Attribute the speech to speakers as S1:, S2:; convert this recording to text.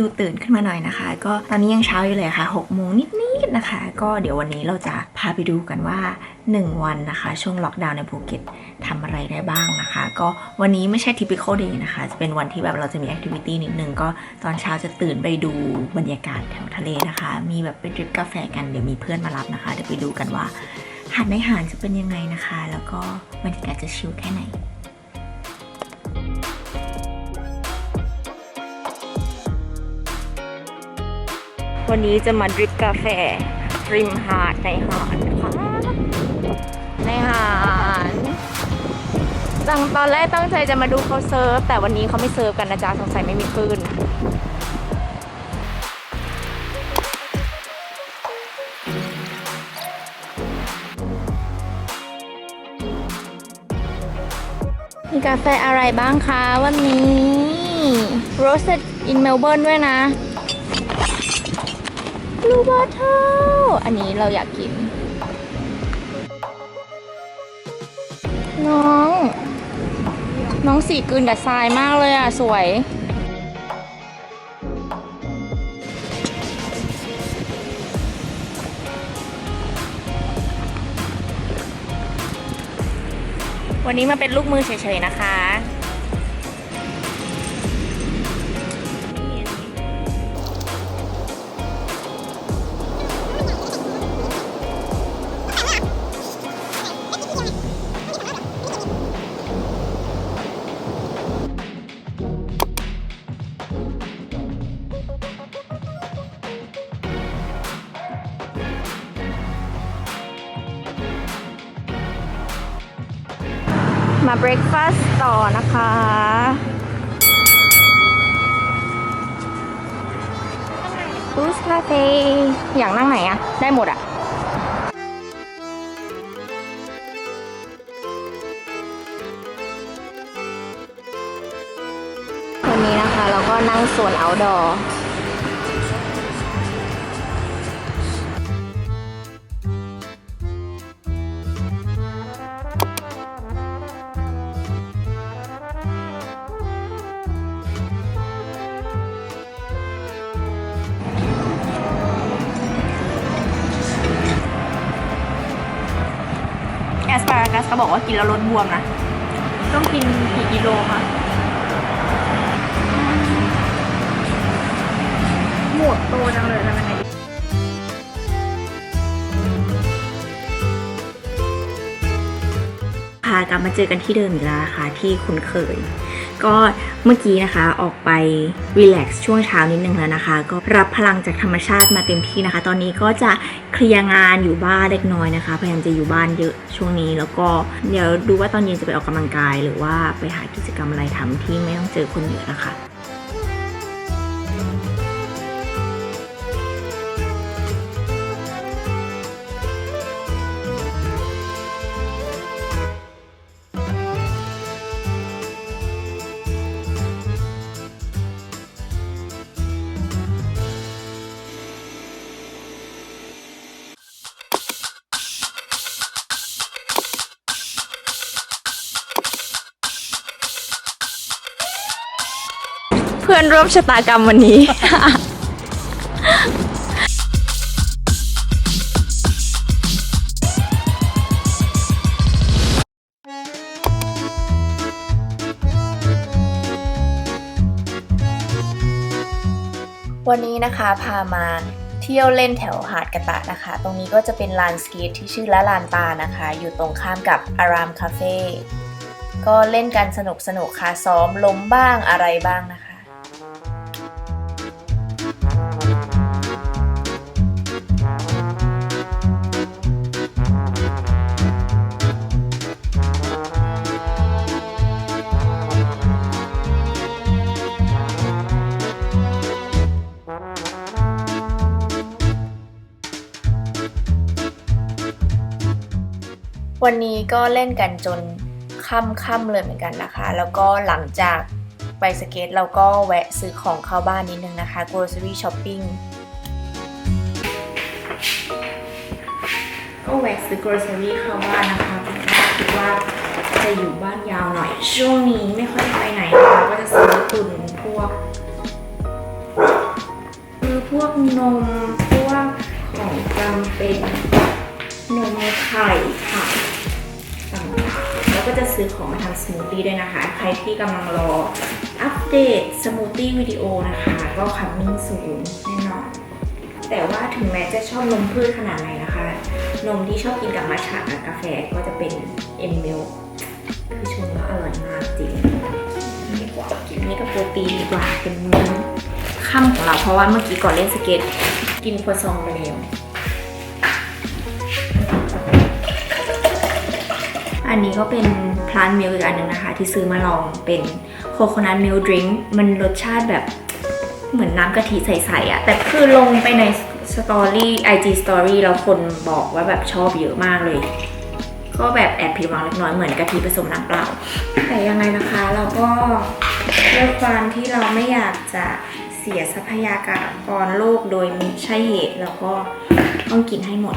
S1: ดูตื่นขึ้นมาหน่อยนะคะ ก็ตอนนี้ยังเช้าอยู่เลยค่ะ6โมงนิดๆนะคะ ก็เดี๋ยววันนี้เราจะพาไปดูกันว่า 1 วันนะคะ ช่วงล็อกดาวน์ในภูเก็ตทำอะไรได้บ้างนะคะ ก็วันนี้ไม่ใช่ typical day นะคะ จะเป็นวันที่แบบเราจะมี activity นิดนึง ก็ตอนเช้าจะตื่นไปดูบรรยากาศแถวทะเลนะคะ มีแบบไปดริปกาแฟกันเดี๋ยวมีเพื่อนมารับนะคะ เดี๋ยวไปดูกันว่าหาดในหาดจะเป็นยังไงนะคะ แล้วก็บรรยากาศจะชิลแค่ไหน วันนี้จะมาดริปกาแฟริมหาดในหาดนะคะในหาดจังตอนแรกตั้งใจจะมาดูเขาเซิร์ฟ แต่วันนี้เขาไม่เซิร์ฟกันนะจ๊ะสงสัยไม่มีคลื่นมีกาแฟอะไรบ้างคะวันนี้ Roasted in Melbourne ด้วยนะ Blue Bottle อันนี้เราอยากกิน น้อง น้องสีกืนกับทรายมากเลยอะ สวย วันนี้มาเป็นลูกมือเฉยๆนะคะ มาเบรคฟาสต์ต่อนะคะ บูสคาเฟ่อยากนั่งไหนอะได้หมดอะวันนี้นะคะเราก็นั่งส่วน outdoor แอ สปารากัสเขาบอกว่ากินแล้วลดบวมนะ ต้องกินกี่กิโลคะหมดโตจังเลยทำไง พากลับมาเจอกันที่เดิมอีกแล้วนะคะที่คุ้นเคย ก็เมื่อกี้นะคะออกไปรีแลกซ์ช่วงเช้านิดนึงแล้วนะคะ ก็รับพลังจากธรรมชาติมาเต็มที่นะคะ ตอนนี้ก็จะเคลียร์งานอยู่บ้านเล็กน้อยนะคะพยายามจะอยู่บ้านเยอะช่วงนี้ แล้วก็เดี๋ยวดูว่าตอนเย็นจะไปออกกำลังกาย หรือว่าไปหากิจกรรมอะไรทำที่ไม่ต้องเจอคนเยอะนะคะ อนร่วมชะตากรรมวันนี้ วันนี้นะคะพามาเที่ยวเล่นแถวหาดกระตะนะคะ ตรงนี้ก็จะเป็นลานสเกตที่ชื่อละลานตานะคะ อยู่ตรงข้ามกับอารามคาเฟ่ก็เล่นกันสนุกสนุกค่ะซ้อมล้มบ้างอะไรบ้างนะคะ วันนี้ก็เล่นกันจนค่ำๆเลยเหมือนกันนะคะ แล้วก็หลังจากไปสเก็ตเราก็แวะซื้อของเข้าบ้านนิดนึงนะคะ grocery shopping ก็แวะซื้อ grocery เข้าบ้านนะคะเพราะว่าคิดว่าจะอยู่บ้านยาวหน่อย ช่วงนี้ไม่ค่อยไปไหน ของมาทำสมูทตี้ด้วยนะคะ ใครที่กำลังรออัปเดตสมูทตี้วิดีโอนะคะ ก็คัมมิ่งสูงแน่นอน แต่ว่าถึงแม้จะชอบนมพืชขนาดไหนนะคะ นมที่ชอบกินกับมัทฉะกับกาแฟก็จะเป็นเอ็มมิลคือชงแล้วอร่อยมากจริงดีกว่ากินนี่กับโปรตีนดีกว่าเป็นมื้อค่ำของเราเพราะว่าเมื่อกี้ก่อนเล่นสเก็ตกินครัวซองไปแล้ว อันนี้ก็เป็นพลานมิลอีกอันหนึ่งนะคะ ที่ซื้อมาลองเป็นโคโคนัทมิลดริงก์มันรสชาติแบบเหมือนน้ำกะทิใสๆอะแต่คือลงไปในสตอรี่ IG Story แล้วคนบอกว่าแบบชอบเยอะมากเลย ก็แบบแอบผิดหวังเล็กน้อยเหมือนกะทิผสมน้ำเปล่า แต่ยังไงนะคะเราก็ด้วยความที่เราไม่อยากจะเสียทรัพยากรโลกโดยไม่ใช่เหตุเราก็ต้องกินให้หมด